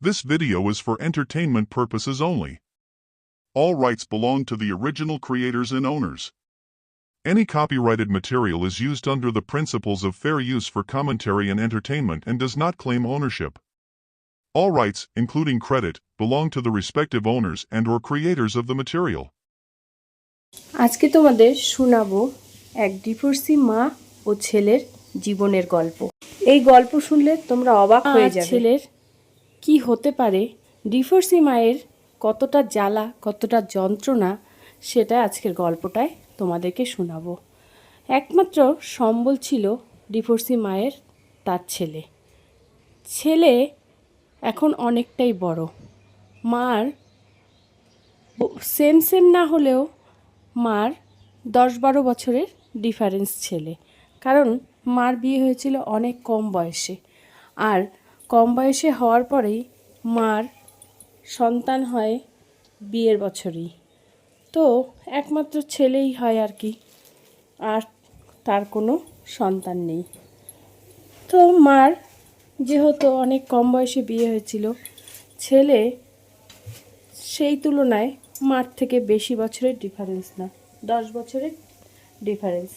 This video is for entertainment purposes only. All rights belong to the original creators and owners. Any copyrighted material is used under the principles of fair use for commentary and entertainment and does not claim ownership. All rights, including credit, belong to the respective owners and or creators of the material. আজকে তোমাদের শোনাবো এক divorcee মা ও ছেলের জীবনের গল্প এই গল্প শুনলে তোমরা অবাক হয়ে যাবে ছেলের কি হতে পারে? ডিভোর্সি মায়ের কতটা জ্বালা, কতটা যন্ত্রণা, সেটা আজকের গল্পটায় তোমাদেরকে শোনাবো। একমাত্র সম্বল ছিল ডিভোর্সি মায়ের তার ছেলে। ছেলে এখন অনেকটাই বড়। মার সেম সেম না হলেও মার দশ বারো বছরের ডিফারেন্স ছেলে। কারণ মার বিয়ে হয়েছিল অনেক কম বয়সে। আর কম বয়সে হওয়ার পরেই মার সন্তান হয় বিয়ের বছরই। তো একমাত্র ছেলেই হয় আর কি, আর তার কোনো সন্তান নেই। তো মার যেহেতু অনেক কম বয়সে বিয়ে হয়েছিল, ছেলে সেই তুলনায় মার থেকে বেশি বছরের ডিফারেন্স না, দশ বছরের ডিফারেন্স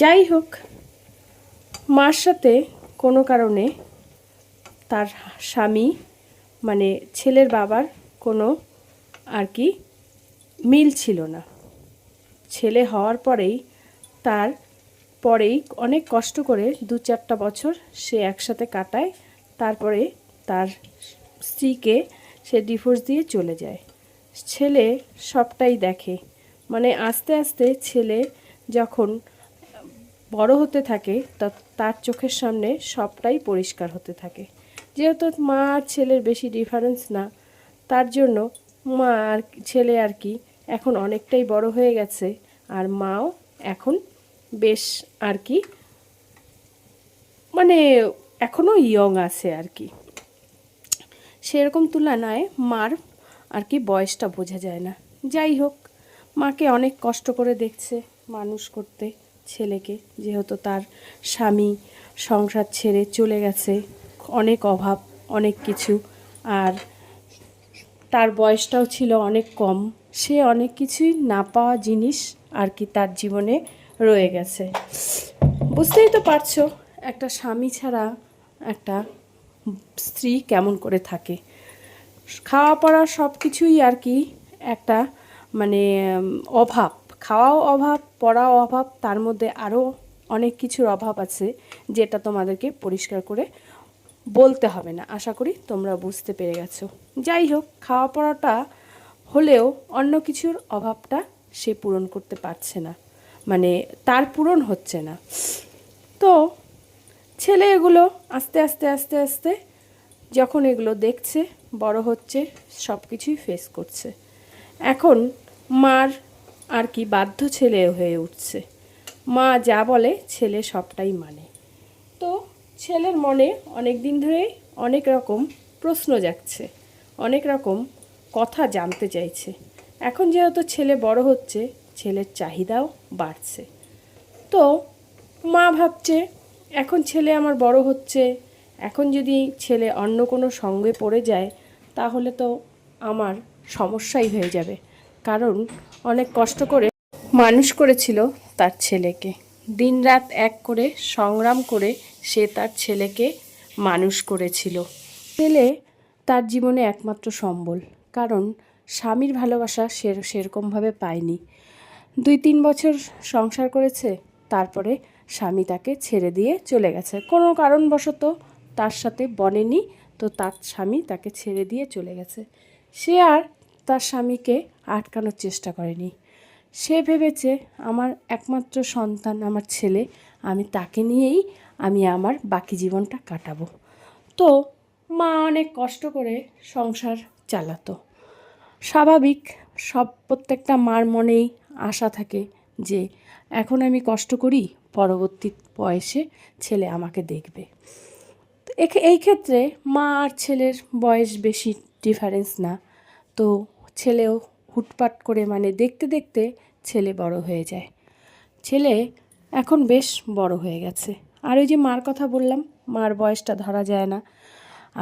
যাই হোক, মার সাথে কোনো কারণে তার স্বামী মানে ছেলের বাবার কোনো আর কি মিল ছিল না। ছেলে হওয়ার পরেই তার পরেই অনেক কষ্ট করে দু চারটা বছর সে একসাথে কাটায়, তারপরে তার স্ত্রীকে সে ডিভোর্স দিয়ে চলে যায়। ছেলে সবটাই দেখে। মানে আস্তে আস্তে ছেলে যখন বড় হতে থাকে, তা তার চোখের সামনে সবটাই পরিষ্কার হতে থাকে। যেহেতু মা আর ছেলের বেশি ডিফারেন্স না, তার জন্য মা আর ছেলে আর কি এখন অনেকটাই বড় হয়ে গেছে, আর মাও এখন বেশ আর কি মানে এখনও ইয়ং আছে আর কি। সেরকম তুলনায় মার আর কি বয়সটা বোঝা যায় না। যাই হোক, মাকে অনেক কষ্ট করে দেখছে মানুষ করতে। ছেলেকে, যেহেতু তার স্বামী সংসার ছেড়ে চলে গেছে, অনেক অভাব, অনেক কিছু, আর তার বয়সটাও ছিল অনেক কম, সে অনেক কিছুই না পাওয়া জিনিস আর কি তার জীবনে রয়ে গেছে। বুঝতেই তো পারছ, একটা স্বামী ছাড়া একটা স্ত্রী কেমন করে থাকে? খাওয়া পড়া সব কিছুই আর কি একটা মানে অভাব। খাওয়াও অভাব, পড়াও অভাব, তার মধ্যে আরও অনেক কিছুর অভাব আছে যেটা তোমাদেরকে পরিষ্কার করে বলতে হবে না। আশা করি তোমরা বুঝতে পেরে গেছো। যাই হোক, খাওয়া পড়াটা হলেও অন্য কিছুর অভাবটা সে পূরণ করতে পারছে না। মানে তার পূরণ হচ্ছে না। তো ছেলে এগুলো আস্তে আস্তে আস্তে আস্তে যখন এগুলো দেখছে, বড় হচ্ছে সব কিছুই ফেস করছে। এখন মার আর কি বাধ্য ছেলে হয়ে উঠছে। মা যা বলে ছেলে সবটাই মানে। তো ছেলের মনে অনেক দিন ধরেই অনেক রকম প্রশ্ন যাচ্ছে অনেক রকম কথা জানতে চাইছে। এখন যেহেতু ছেলে বড় হচ্ছে, ছেলের চাহিদাও বাড়ছে। তো মা ভাবছে, এখন ছেলে আমার বড় হচ্ছে, এখন যদি ছেলে অন্য কোনো সঙ্গে পড়ে যায়, তাহলে তো আমার সমস্যাই হয়ে যাবে। কারণ অনেক কষ্ট করে মানুষ করেছিল তার ছেলেকে। দিনরাত এক করে সংগ্রাম করে সে তার ছেলেকে মানুষ করেছিল। ছেলে তার জীবনে একমাত্র সম্বল, কারণ স্বামীর ভালোবাসা সে সেরকমভাবে পায়নি। দুই তিন বছর সংসার করেছে, তারপরে স্বামী তাকে ছেড়ে দিয়ে চলে গেছে। কোনো কারণবশত তার সাথে বনেনি, তো তার স্বামী তাকে ছেড়ে দিয়ে চলে গেছে। সে আর তার স্বামীকে আটকানোর চেষ্টা করেনি। সে ভেবেছে, আমার একমাত্র সন্তান, আমার ছেলে, আমি তাকে নিয়েই আমি আমার বাকি জীবনটা কাটাবো। তো মা অনেক কষ্ট করে সংসার চালাতো। স্বাভাবিক, সব প্রত্যেকটা মার মনেই আশা থাকে যে, এখন আমি কষ্ট করি, পরবর্তী বয়সে ছেলে আমাকে দেখবে। এই ক্ষেত্রে মা আর ছেলের বয়স বেশি ডিফারেন্স না। তো ছেলেও হুটপাট করে মানে দেখতে দেখতে ছেলে বড় হয়ে যায়। ছেলে এখন বেশ বড় হয়ে গেছে। আর ওই যে মার কথা বললাম, মার বয়সটা ধরা যায় না।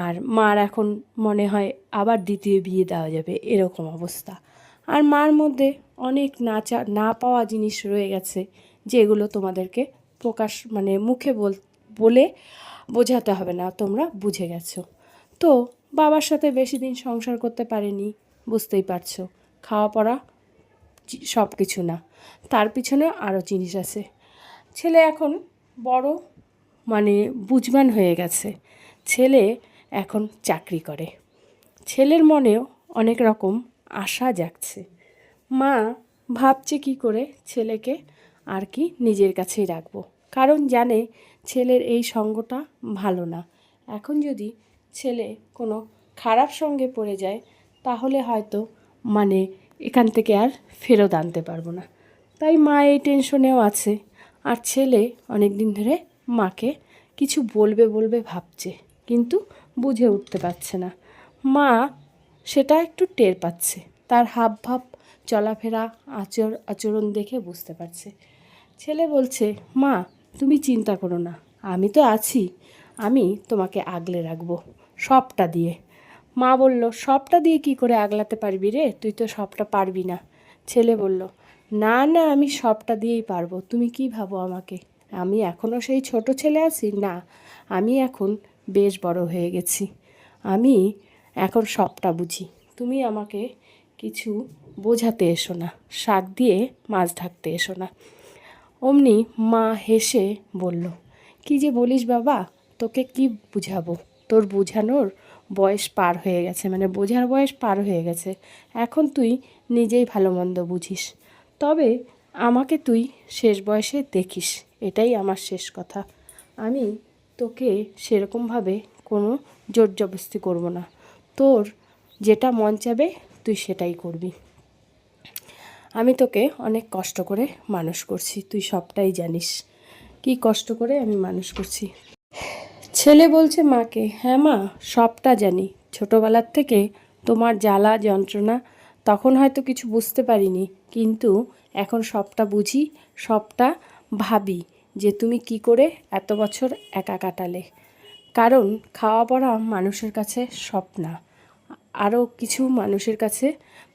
আর মার এখন মনে হয় আবার দ্বিতীয় বিয়ে দেওয়া যাবে, এরকম অবস্থা। আর মার মধ্যে অনেক নাচা, না পাওয়া জিনিস রয়ে গেছে, যেগুলো তোমাদেরকে প্রকাশ মানে মুখে বল, বলে বোঝাতে হবে না, তোমরা বুঝে গেছো। তো বাবার সাথে বেশি দিন সংসার করতে পারেনি বুঝতেই পারছ। খাওয়া পড়া সব কিছু না। তার পিছনে আরও জিনিস আছে। ছেলে এখন বড় মানে বুঝবান হয়ে গেছে। ছেলে এখন চাকরি করে। ছেলের মনেও অনেক রকম আশা জাগছে। মা ভাবছে কি করে ছেলেকে আর কি নিজের কাছেই রাখব। কারণ জানে ছেলের এই সঙ্গটা ভালো না। এখন যদি ছেলে কোনো খারাপ সঙ্গে পড়ে যায় তাহলে হয়তো মানে এখান থেকে আর ফেরত আনতে পারব না। তাই মা এই টেনশনেও আছে। আর ছেলে অনেক দিন ধরে মাকে কিছু বলবে বলবে ভাবছে, কিন্তু বুঝে উঠতে পারছে না। মা সেটা একটু টের পাচ্ছে। তার হাব ভাব চলাফেরা, আচর, আচরণ দেখে বুঝতে পারছে। ছেলে বলছে, মা, তুমি চিন্তা করো না। আমি তো আছি। আমি তোমাকে আগলে রাখব, সবটা দিয়ে। মা বলল, সবটা দিয়ে কি করে আগলাতে পারবি রে? তুই তো সবটা পারবি না। ছেলে বলল, না না, আমি সবটা দিয়েই পারব। তুমি কি ভাবো আমাকে? আমি এখনও সেই ছোট ছেলে আছি? না, আমি এখন বেশ বড় হয়ে গেছি। আমি এখন সবটা বুঝি। তুমি আমাকে কিছু বোঝাতে এসো না। শাক দিয়ে মাছ ঢাকতে এসো না। অমনি মা হেসে বলল, কি যে বলিস বাবা? তোকে কি বুঝাবো? তোর বোঝানোর বয়স পার হয়ে গেছে মানে বোঝার বয়স পার হয়ে গেছে। এখন তুই নিজেই ভালো মন্দ বুঝিস। তবে আমাকে তুই শেষ বয়সে দেখিস, এটাই আমার শেষ কথা। আমি তোকে সেরকমভাবে কোনো জোর জবস্তি করব না। তোর যেটা মন চাবে তুই সেটাই করবি। আমি তোকে অনেক কষ্ট করে মানুষ করছি, তুই সবটাই জানিস। কি কষ্ট করে আমি মানুষ করছি? ছেলে বলছে, মাকে হ্যাঁ মা, সবটা জানি। ছোটোবেলার থেকে তোমার জ্বালা, যন্ত্রণা, তখন হয়তো কিছু বুঝতে পারিনি। কিন্তু এখন সবটা বুঝি, সবটা ভাবি যে তুমি কি করে এত বছর একা কাটালে। কারণ খাওয়া পড়া মানুষের কাছে স্বপ্না আরও কিছু মানুষের কাছে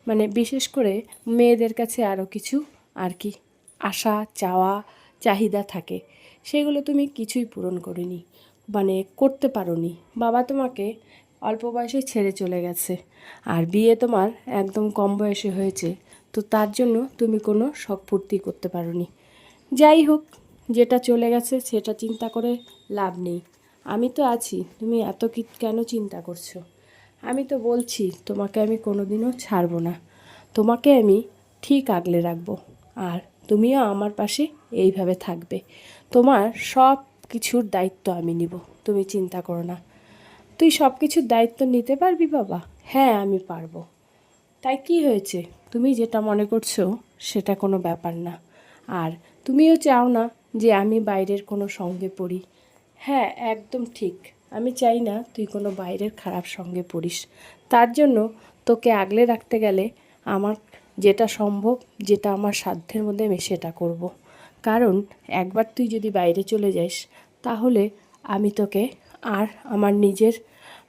মানে বিশেষ করে মেয়েদের কাছে আরও কিছু আর কি আশা, চাওয়া, চাহিদা থাকে। সেগুলো তুমি কিছুই পূরণ করিনি। মানে করতে পারোনি। বাবা তোমাকে অল্প বয়সে ছেড়ে চলে গেছে। আর বিয়ে তোমার একদম কম বয়সে হয়েছে। তো তার জন্য তুমি কোনো শখ পূর্তি করতে পারোনি। যাই হোক, যেটা চলে গেছে সেটা চিন্তা করে লাভ নেই। আমি তো আছি, তুমি এত কি কেন চিন্তা করছ? আমি তো বলছি, তোমাকে আমি কোনোদিনও ছাড়বো না। তোমাকে আমি ঠিক আগলে রাখব। আর তুমিও আমার পাশে এইভাবে থাকবে। তোমার সব কিছুর দায়িত্ব আমি নিব। তুমি চিন্তা করো না। তুই সব কিছুর দায়িত্ব নিতে পারবি বাবা? হ্যাঁ আমি পারব। তাই কি হয়েছে? তুমি যেটা মনে করছ সেটা কোনো ব্যাপার না। আর তুমিও চাও না যে আমি বাইরের কোনো সঙ্গে পড়ি। হ্যাঁ একদম ঠিক। আমি চাই না তুই কোনো বাইরের খারাপ সঙ্গে পড়িস। তার জন্য তোকে আগলে রাখতে গেলে আমার যেটা সম্ভব, যেটা আমার সাধ্যের মধ্যে আমি সেটা করব। কারণ একবার তুই যদি বাইরে চলে যাস, তাহলে আমি তোকে আর আমার নিজের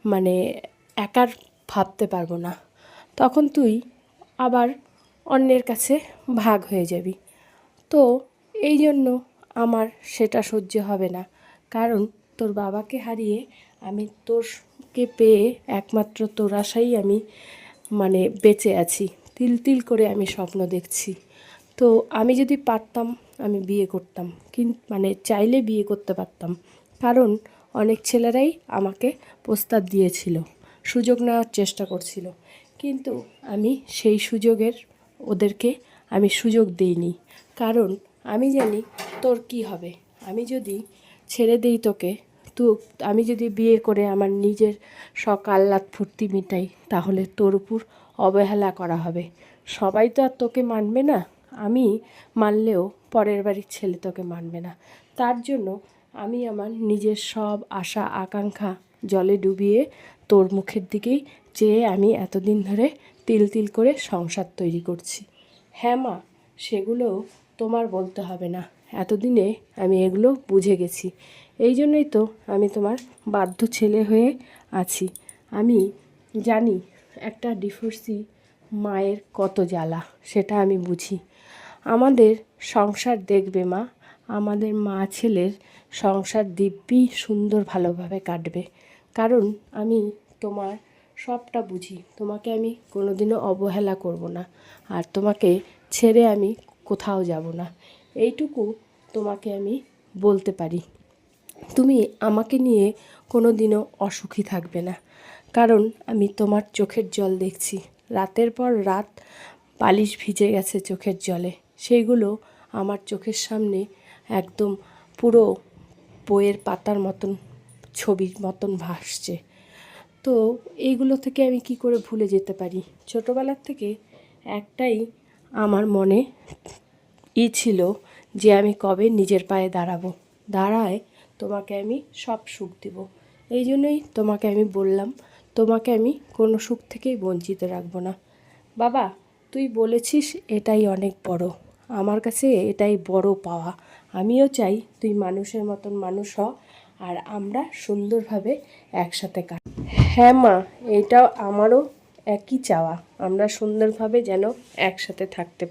মানে একার ভাবতে পারব না। তখন তুই আবার অন্যের কাছে ভাগ হয়ে যাবি। তো এই জন্য আমার সেটা সহ্য হবে না। কারণ তোর বাবাকে হারিয়ে আমি তোরকে পেয়ে একমাত্র তোর আশাই আমি মানে বেঁচে আছি। তিল তিল করে আমি স্বপ্ন দেখছি। তো আমি যদি পারতাম আমি বিয়ে করতাম। কিন মানে চাইলে বিয়ে করতে পারতাম। কারণ অনেক ছেলেরাই আমাকে প্রস্তাব দিয়েছিল, সুযোগ নেওয়ার চেষ্টা করছিল। কিন্তু আমি সেই সুযোগের ওদেরকে আমি সুযোগ দিইনি। কারণ আমি জানি তোর কি হবে। আমি যদি ছেড়ে দিই তোকে, তো, আমি যদি বিয়ে করে আমার নিজের শখ আহ্লাদ ফুর্তি মিটাই, তাহলে তোর উপর অবহেলা করা হবে। সবাই তো আর তোকে মানবে না। আমি মানলেও পরের বাড়ির ছেলে তোকে মানবে না। তার জন্য আমি আমার নিজের সব আশা, আকাঙ্ক্ষা জলে ডুবিয়ে তোর মুখের দিকেই চেয়ে আমি এতদিন ধরে তিল তিল করে সংসার তৈরি করছি। হ্যাঁ মা সেগুলো তোমার বলতে হবে না। এতদিনে আমি এগুলো বুঝে গেছি। এই জন্যই তো আমি তোমার বাধ্য ছেলে হয়ে আছি। আমি জানি একটা ডিভোর্সি মায়ের কত জ্বালা, সেটা আমি বুঝি। আমাদের সংসার দেখবে মা। আমাদের মা ছেলের সংসার দিব্যি সুন্দর ভালোভাবে কাটবে। কারণ আমি তোমার সবটা বুঝি। তোমাকে আমি কোনোদিনও অবহেলা করব না। আর তোমাকে ছেড়ে আমি কোথাও যাব না। এইটুকু তোমাকে আমি বলতে পারি। তুমি আমাকে নিয়ে কোনো দিনও অসুখী থাকবে না। কারণ আমি তোমার চোখের জল দেখছি। রাতের পর রাত বালিশ ভিজে গেছে চোখের জলে। সেইগুলো আমার চোখের সামনে একদম পুরো বইয়ের পাতার মতন, ছবির মতন ভাসছে। তো এইগুলো থেকে আমি কি করে ভুলে যেতে পারি? ছোটোবেলার থেকে একটাই আমার মনে ই ছিল যে আমি কবে নিজের পায়ে দাঁড়াবো। দাঁড়ায় তোমাকে আমি সব সুখ দিব। এই জন্যই তোমাকে আমি বললাম, তোমাকে আমি কোনো সুখ থেকেই বঞ্চিত রাখব না। বাবা, তুই বলেছিস এটাই অনেক বড়। আমার কাছে এটাই বড় পাওয়া। আমিও চাই তুই মানুষের মতন মানুষ হ আর আমরা সুন্দরভাবে একসাথে কাট হ্যাঁ মা, এটাও আমারও একই চাওয়া। আমরা সুন্দরভাবে যেন একসাথে থাকতে পারি।